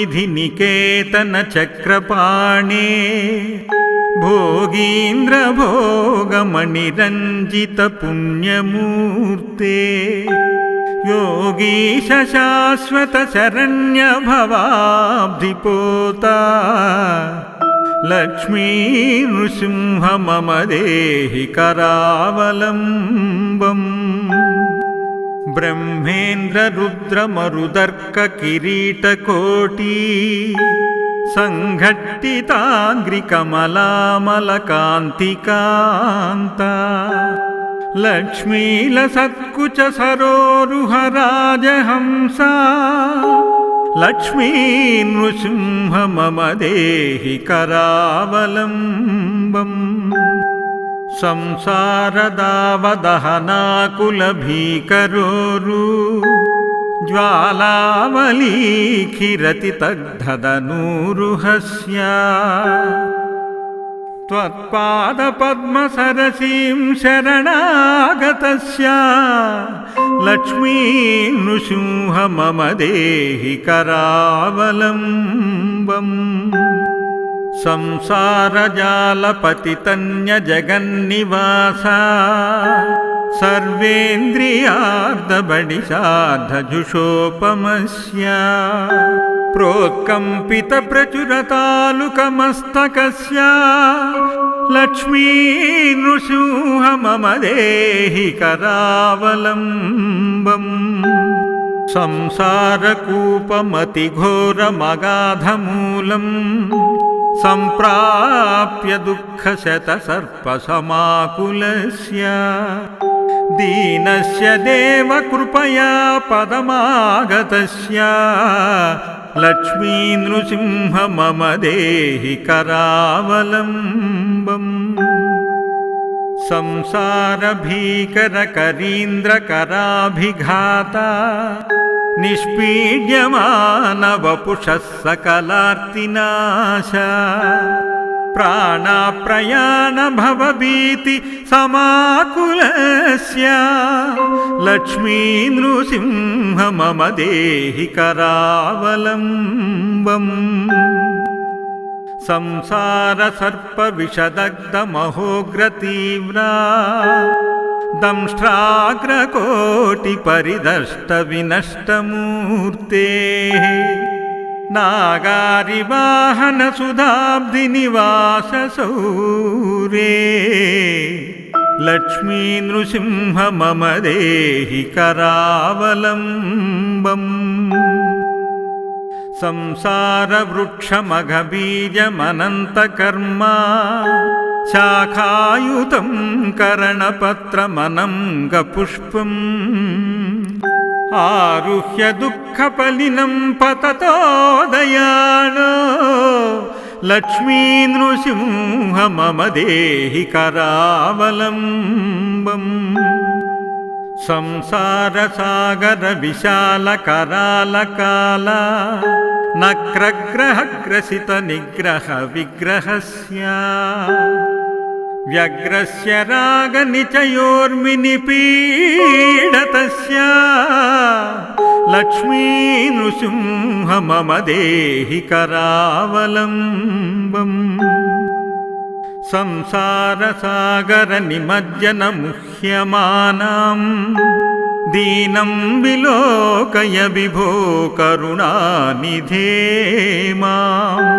निधिनिकेतनचक्रपाणे भोगीन्द्रभोगमणिरञ्जितपुण्यमूर्ते योगीशशाश्वतशरण्यभवाब्धिपोता लक्ष्मी नृसिंह मम देहि करावलम्बम् ब्रह्मेन्द्ररुद्रमरुदर्ककिरीटकोटी सङ्घट्टिताङ्घ्रिकमलामलकान्तिकान्ता लक्ष्मीलसत्कुचसरोरुहराजहंसा लक्ष्मी नृसिंह मम देहि करावलम्बम् संसारदावदहनाकुलभीकरोरु। ज्वालावलीखिरति तद्धदनूरुहस्य त्वत्पादपद्मसरसीं शरणागतस्य। लक्ष्मी नृसिंह मम देहि करावलम्बम् संसारजालपतितन्यजगन्निवासा सर्वेन्द्रियार्धबडिशार्धजुषोपमस्य प्रोत्कम्पितप्रचुरतालुकमस्तकस्य लक्ष्मी नृसिंह मम देहि करावलम्बम् संसारकूपमतिघोरमगाधमूलम् सम्प्राप्य दुःखशतसर्पसमाकुलस्य। दीनस्य देवकृपया पदमागतस्य। लक्ष्मी नृसिंह मम देहि करावलम्बम्। संसारभीकरकरीन्द्रकराभिघाता निष्पीड्यमानवपुषः सकलार्तिनाश प्राणाप्रयाणभवभीति समाकुलस्य। लक्ष्मी नृसिंह मम देहि करावलम्बम् संसारसर्पविषदग्धमहोग्रतीव्रा दंष्ट्राग्रकोटिपरिदष्टविनष्टमूर्तेः। नागारिवाहनसुधाब्धिनिवाससौरे। लक्ष्मी नृसिंह मम देहि करावलम्बम् संसारवृक्षमघबीजमनन्तकर्मा शाखायुतं करणपत्रमनङ्गपुष्पम् आरुह्य दुःखपलिनं पततो दयालो लक्ष्मी नृसिंह मम देहि करावलम्बम् संसारसागरविशालकरालकाला नक्रग्रहग्रसितनिग्रहविग्रहस्य। व्यग्रस्य रागनिचयोर्मिनिपीडतस्य। लक्ष्मी नृसिंह मम देहि करावलम्बम् संसारसागरनिमज्जनमुह्यमानाम् दीनं विलोकय विभो करुणानिधे माम्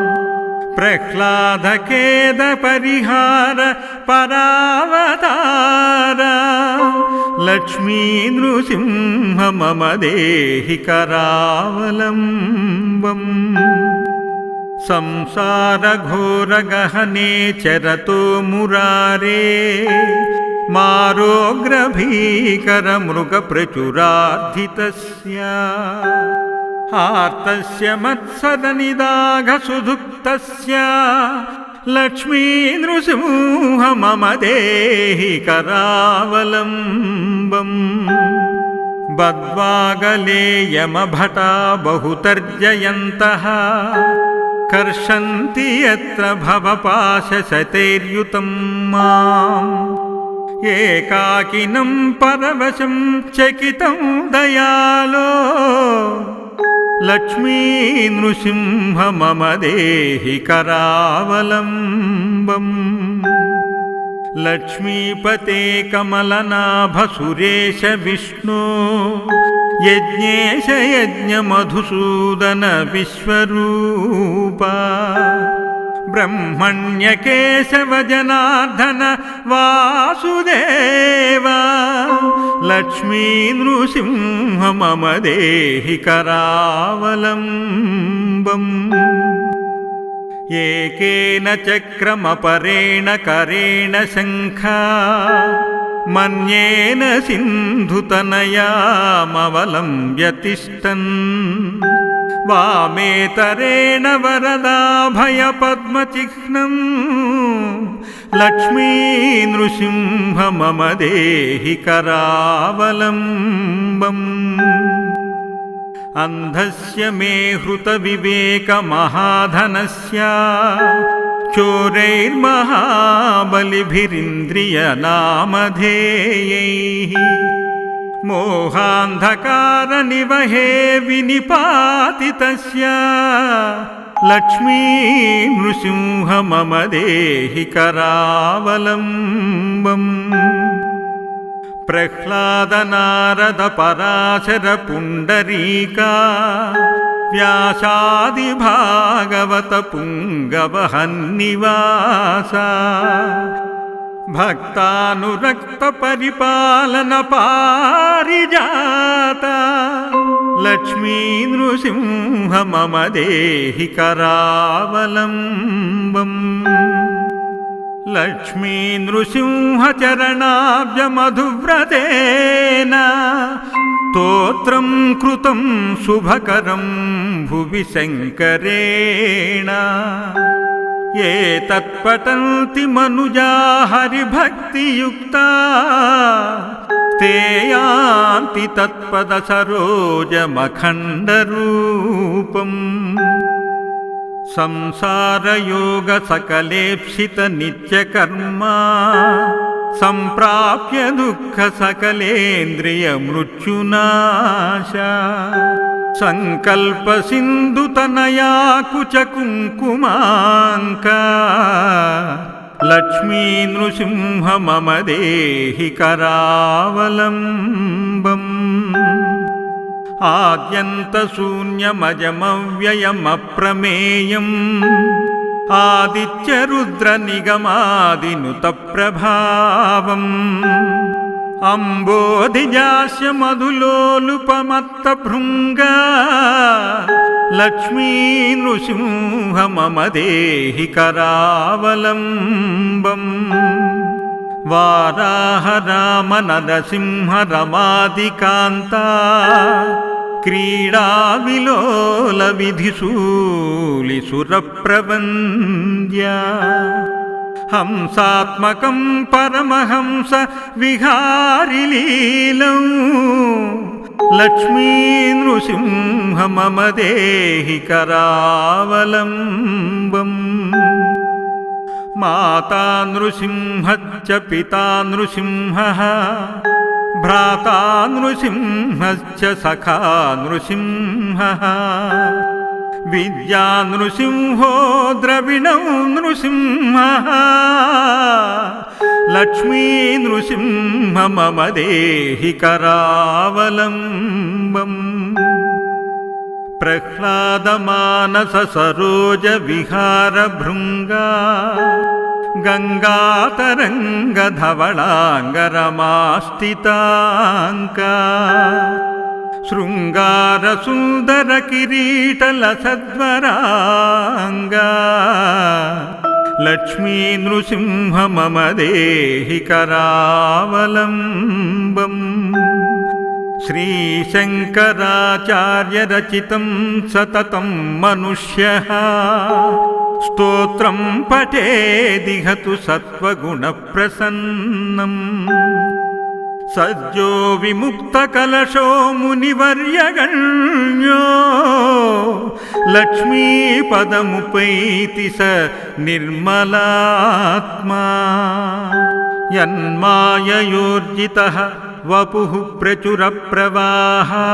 प्रह्लादखेदपरिहार परावतार लक्ष्मी नृसिंह मम देहि करावलम्बम् संसारघोरगहने चरतो मुरारे मारोग्रभीकरमृगप्रचुरार्धितस्य आर्तस्य मत्सदनिदाघसुधुक्तस्य लक्ष्मी नृसिंह मम देहि करावलम्बम् बद्वागले यमभटा बहुतर्जयन्तः। कर्षन्ति यत्र भवपाशशतैर्युतं माम् एकाकिनं परवशं चकितं दयालो। लक्ष्मी नृसिंह मम देहि करावलम्बम् लक्ष्मीपते कमलनाभसुरेश विष्णु यज्ञेश यज्ञमधुसूदन विश्वरूपा ब्रह्मण्यकेशव जनार्दन वासुदेव। लक्ष्मी नृसिंह मम देहि करावलम्बम् एकेन चक्रमपरेण करेण शङ्खा। मन्येन सिन्धुतनयामवलम्ब्य तिष्ठन् वामेतरेण वरदाभयपद्मचिह्नम् लक्ष्मी नृसिंह मम देहि करावलम्बम्। अन्धस्य मे हृतविवेकमहाधनस्य चोरैर्महाबलिभिरिन्द्रियनामधेयैः मोहान्धकारनिवहे विनिपातितस्य। लक्ष्मी नृसिंह मम देहि करावलम्बम्। प्रह्लादनारदपराशरपुण्डरीका व्यासादिभागवतपुङ्गवहन्निवासा भक्तानुरक्तपरिपालनपारिजाता। लक्ष्मी नृसिंह मम देहि करावलम्बम् लक्ष्मी नृसिंहचरणाब्जमधुव्रतेन स्तोत्रं कृतं शुभकरं भुवि शङ्करेण ये तत्पठन्ति मनुजा हरिभक्तियुक्ता। ते यान्ति तत्पदसरोजमखण्डरूपम्। संसारयोगसकलेप्सितनित्यकर्मा। सम्प्राप्य दुःखसकलेन्द्रियमृत्युनाशा सङ्कल्पसिन्धुतनया कुचकुङ्कुमाङ्का लक्ष्मी नृसिंह मम देहि करावलम्बम् आद्यन्तशून्यमजमव्ययमप्रमेयम् आदित्यरुद्रनिगमादिनुतप्रभावम् अम्बोधिजास्य मधुलोलुपमत्तभृङ्गा लक्ष्मी नृसिंह मम देहि करावलम्बम् वाराह राम नरसिंह रमादिकान्ता क्रीडाविलोलविधिशूलिसुरप्रबन्द्या हंसात्मकं परमहंस विहारिलीलौ लक्ष्मी नृसिंह मम देहि करावलम्बम् माता नृसिंहश्च पिता नृसिंहः भ्राता नृसिंहश्च सखा नृसिंहः विद्या नृसिंहो द्रविणौ नृसिंहः लक्ष्मी नृसिंह मम देहि करावलम्बम् प्रह्लादमानससरोजविहारभृङ्गा गङ्गातरङ्गधवलाङ्गरमास्तिताङ्का शृङ्गारसुन्दरकिरीटलसद्वराङ्गा। लक्ष्मी नृसिंह मम देहि करावलम्बम् श्रीशङ्कराचार्यरचितं सततं मनुष्यः। स्तोत्रं पठेदिहतु सत्त्वगुणप्रसन्नम् सज्जो विमुक्तकलशो मुनिवर्यगण्यो लक्ष्मीपदमुपैति स निर्मलात्मा। यन्माययोर्जितः वपुः प्रचुरप्रवाहा।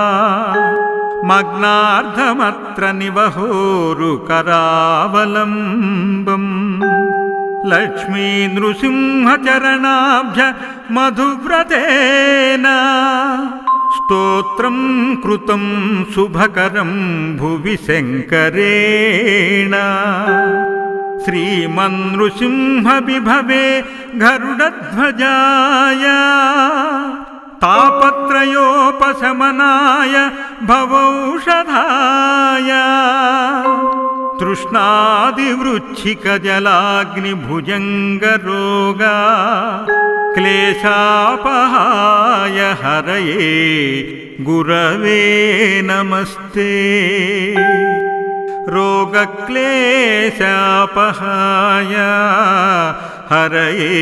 मग्नार्धमत्र निवहोरुकरावलम्बम् लक्ष्मी नृसिंहचरणाभ्य मधुव्रतेन। स्तोत्रं कृतं शुभकरं भुवि शङ्करेण श्रीमन्नृसिंहविभवे गरुडध्वजाय। तापत्रयोपशमनाय भवौषधाय तृष्णादिवृच्छिकजलाग्निभुजङ्गरोगा क्लेशापहाय हरये गुरवे नमस्ते। रोगक्लेशापहाय हरये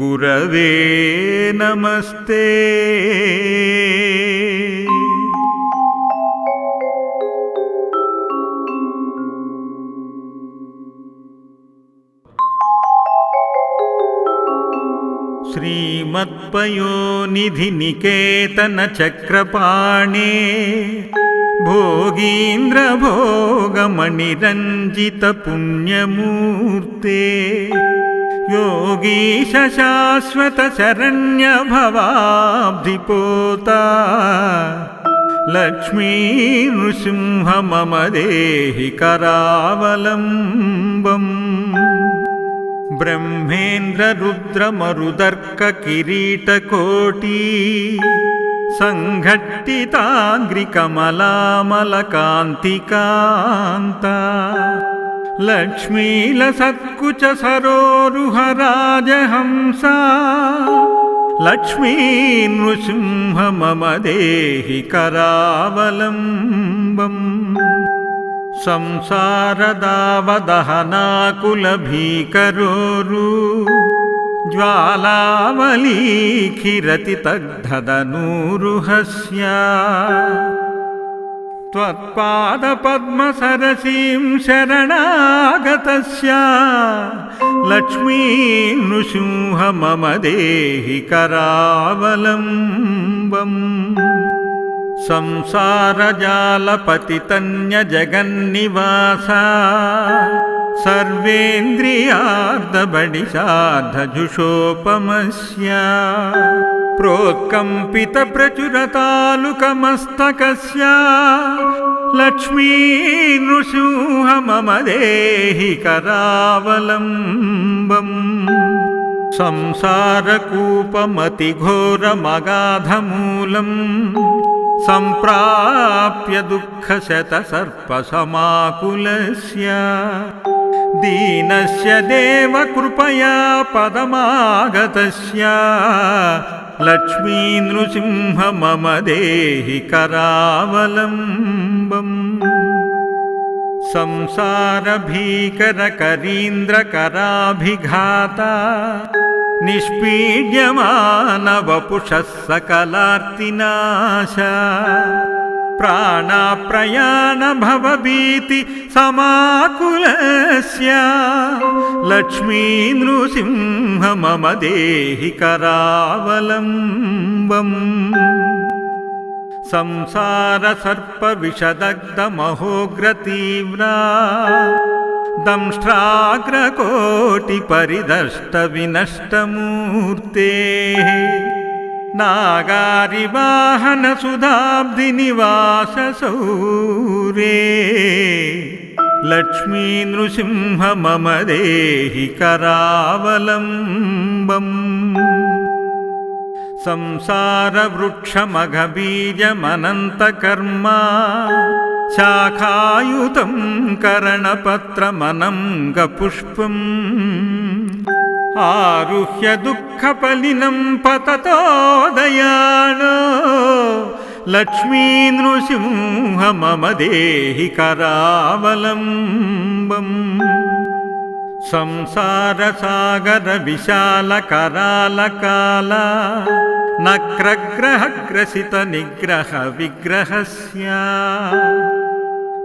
गुरवे नमस्ते श्रीमत्पयोनिधिनिकेतनचक्रपाणे भोगीन्द्रभोगमणिरञ्जितपुण्यमूर्ते योगीशशाश्वतशरण्यभवाब्धिपोता लक्ष्मी नृसिंह मम देहि करावलम्बम् ब्रह्मेन्द्ररुद्रमरुदर्ककिरीटकोटी सङ्घट्टिताङ्घ्रिकमलामलकान्तिकान्ता लक्ष्मीलसत्कुचसरोरुहराजहंसा लक्ष्मी नृसिंह मम देहि करावलम्बम् संसारदावदहनाकुलभीकरोरु। ज्वालावलीखिरतितग्धदनूरुहस्य। त्वत्पादपद्मसरसीं शरणागतस्य। लक्ष्मी नृसिंह मम देहि करावलम्बम् संसारजालपतितन्यजगन्निवासा सर्वेन्द्रियार्धबडिशार्धजुषोपमस्य प्रोत्कम्पितप्रचुरतालुकमस्तकस्य लक्ष्मी नृसिंह मम देहि करावलम्बम् संसारकूपमतिघोरमगाधमूलम् सम्प्राप्य दुःखशतसर्पसमाकुलस्य। दीनस्य देव कृपया पदमागतस्य। लक्ष्मी नृसिंह मम देहि करावलम्बम्। संसारभीकरकरीन्द्रकराभिघाता निष्पीड्यमानवपुषः सकलार्तिनाश प्राणाप्रयाणभवभीति समाकुलस्य। लक्ष्मी नृसिंह मम देहि करावलम्बम् संसारसर्पविषदग्धमहोग्रतीव्रा दंष्ट्राग्रकोटिपरिदष्टविनष्टमूर्तेः नागारिवाहनसुधाब्धिनिवाससौरे लक्ष्मी नृसिंह मम देहि करावलम्बम् संसारवृक्षमघबीजमनन्तकर्मा शाखायुतं करणपत्रमनङ्गपुष्पम् आरुह्य दुःखपलिनं पततोदयानो। लक्ष्मी नृसिंह मम देहि करावलम्बम्। संसारसागरविशालकरालकाला नक्रग्रहग्रसितनिग्रहविग्रहस्य।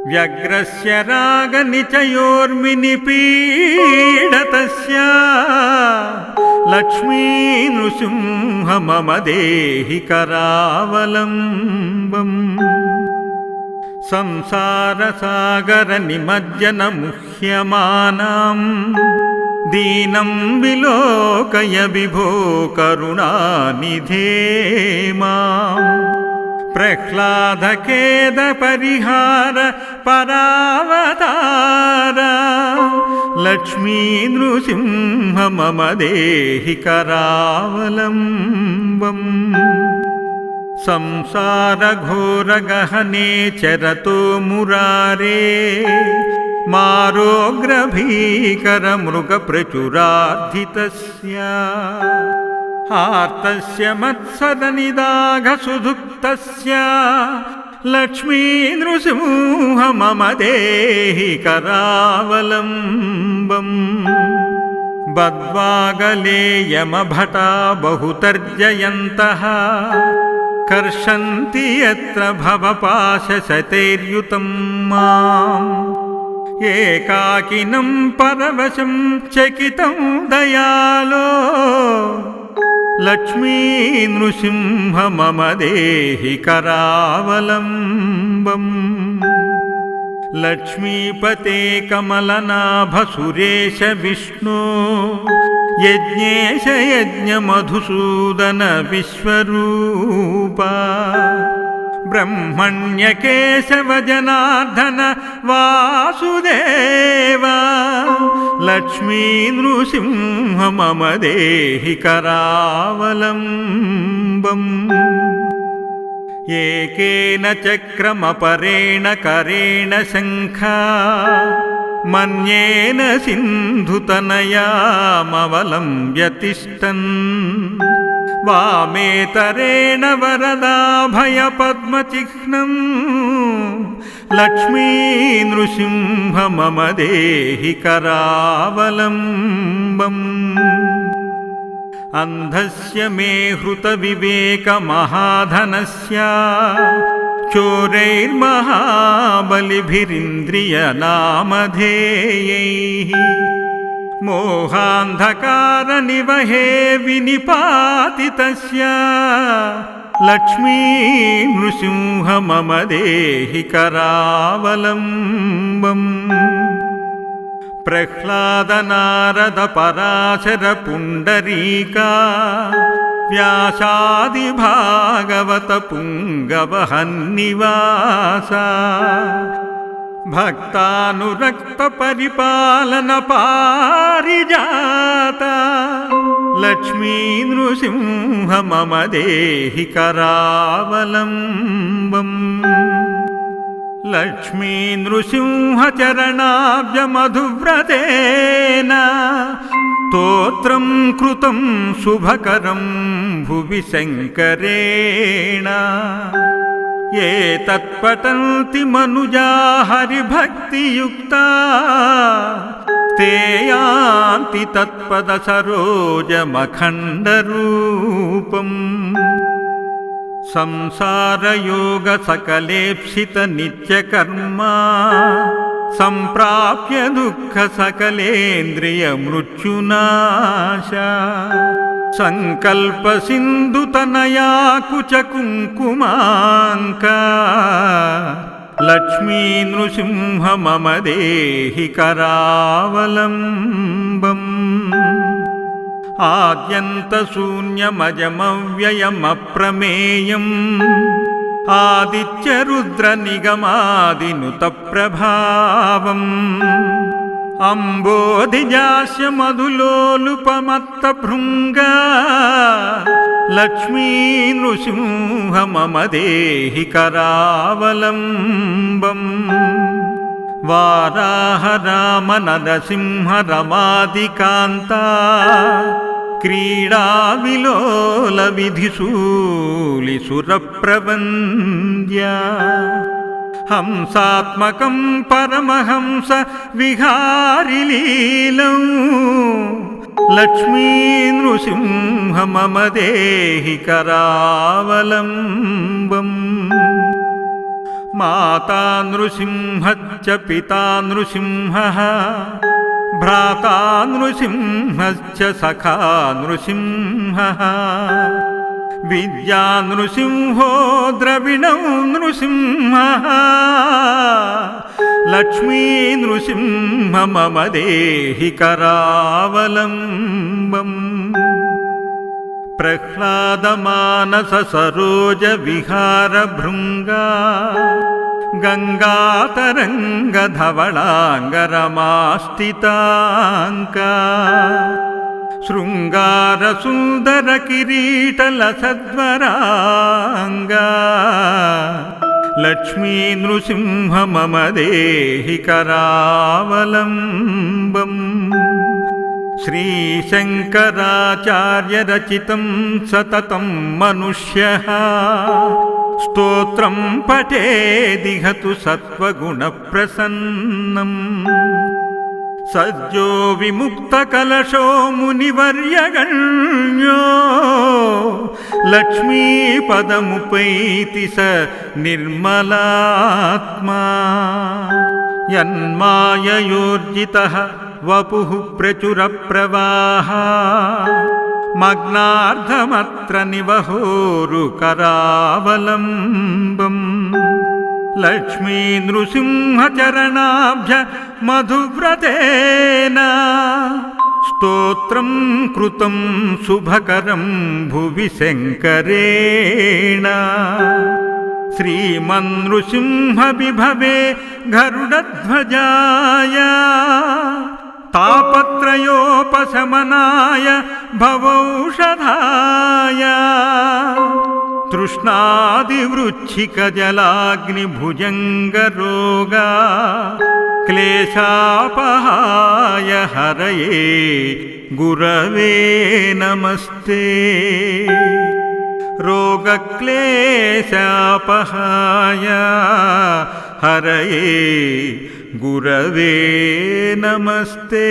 व्यग्रस्य रागनिचयोर्मिनिपीडतस्य। लक्ष्मी नृसिंह मम देहि करावलम्बम् संसारसागरनिमज्जनमुह्यमानाम् दीनं विलोकय विभो करुणानिधे माम् प्रह्लादखेदपरिहार परावतार लक्ष्मी नृसिंह मम देहि करावलम्बम् संसारघोरगहने चरतो मुरारे मारोग्रभीकरमृगप्रचुरार्धितस्य आर्तस्य मत्सदनिदाघसुधुक्तस्य नृसिंह मम देहि करावलम्बम् बद्वागले यमभटा बहुतर्जयन्तः। कर्षन्ति यत्र भवपाशशतैर्युतं माम् एकाकिनं परवशं चकितं दयालो। लक्ष्मी नृसिंह मम देहि करावलम्बम् लक्ष्मीपते कमलनाभसुरेश विष्णु यज्ञेश यज्ञमधुसूदन विश्वरूपा ब्रह्मण्यकेशव जनार्दन वासुदेव। लक्ष्मी नृसिंह मम देहि करावलम्बम् एकेन चक्रमपरेण करेण शङ्खा। मन्येन सिन्धुतनयामवलम्ब्य तिष्ठन् वामेतरेण वरदाभयपद्मचिह्नम् लक्ष्मी नृसिंह मम देहि करावलम्बम् अन्धस्य मे हृतविवेकमहाधनस्य चोरैर्महाबलिभिरिन्द्रियनामधेयैः मोहान्धकारनिवहे विनिपातितस्य। लक्ष्मी नृसिंह मम देहि करावलम्बम्। प्रह्लादनारदपराशरपुण्डरीका व्यासादिभागवतपुङ्गवहन्निवासा भक्तानुरक्तपरिपालनपारिजाता। लक्ष्मी नृसिंह मम देहि करावलम्बम् लक्ष्मी नृसिंहचरणाब्जमधुव्रतेन स्तोत्रं कृतं शुभकरं भुवि शङ्करेण ये तत्पठन्ति मनुजा हरिभक्तियुक्ता। ते यान्ति तत्पदसरोजमखण्डरूपम्। संसारयोगसकलेप्सितनित्यकर्मा। सम्प्राप्य दुःखसकलेन्द्रियमृत्युनाशा सङ्कल्पसिन्धुतनया कुचकुङ्कुमाङ्का लक्ष्मी नृसिंह मम देहि करावलम्बम् आद्यन्तशून्यमजमव्ययमप्रमेयम् आदित्यरुद्रनिगमादिनुतप्रभावम् अम्बोधिजास्य मधुलोलुपमत्तभृङ्गा लक्ष्मी नृसिंह मम देहि करावलम्बम् वाराह राम नरसिंह रमादिकान्ता क्रीडाविलोलविधिशूलिसुरप्रवन्द्या हंसात्मकं परमहंस विहारिलीलौ लक्ष्मी नृसिंह मम देहि करावलम्बम् माता नृसिंहश्च पिता नृसिंहः भ्राता नृसिंहश्च सखा नृसिंहः विद्या नृसिंहो द्रविणौ नृसिंहः लक्ष्मी नृसिंह मम देहि करावलम्बम् प्रह्लादमानस सरोज विहारभृङ्गा गङ्गातरङ्गधवलाङ्गरमास्तिताङ्का शृङ्गारसुन्दरकिरीटलसद्वराङ्गा। लक्ष्मी नृसिंह मम देहि करावलम्बम् श्रीशङ्कराचार्यरचितं सततं मनुष्यः। स्तोत्रं पठेदिहतु सत्त्वगुणप्रसन्नम् सज्जो विमुक्तकलशो मुनिवर्यगण्यो लक्ष्मीपदमुपैति स निर्मलात्मा। यन्माययोर्जितः वपुः प्रचुरप्रवाह। मग्नार्धमत्र निवहोरुकरावलम्बम् लक्ष्मी नृसिंहचरणाभ्य मधुव्रतेन। स्तोत्रं कृतं शुभकरं भुवि शङ्करेण। श्रीमन्नृसिंहविभवे गरुडध्वजाय। तापत्रयोपशमनाय भवौषधाय तृष्णादिवृच्छिकजलाग्निभुजङ्गरोगा क्लेशापहाय हरये गुरवे नमस्ते। रोगक्लेशापहाय हरये गुरवे नमस्ते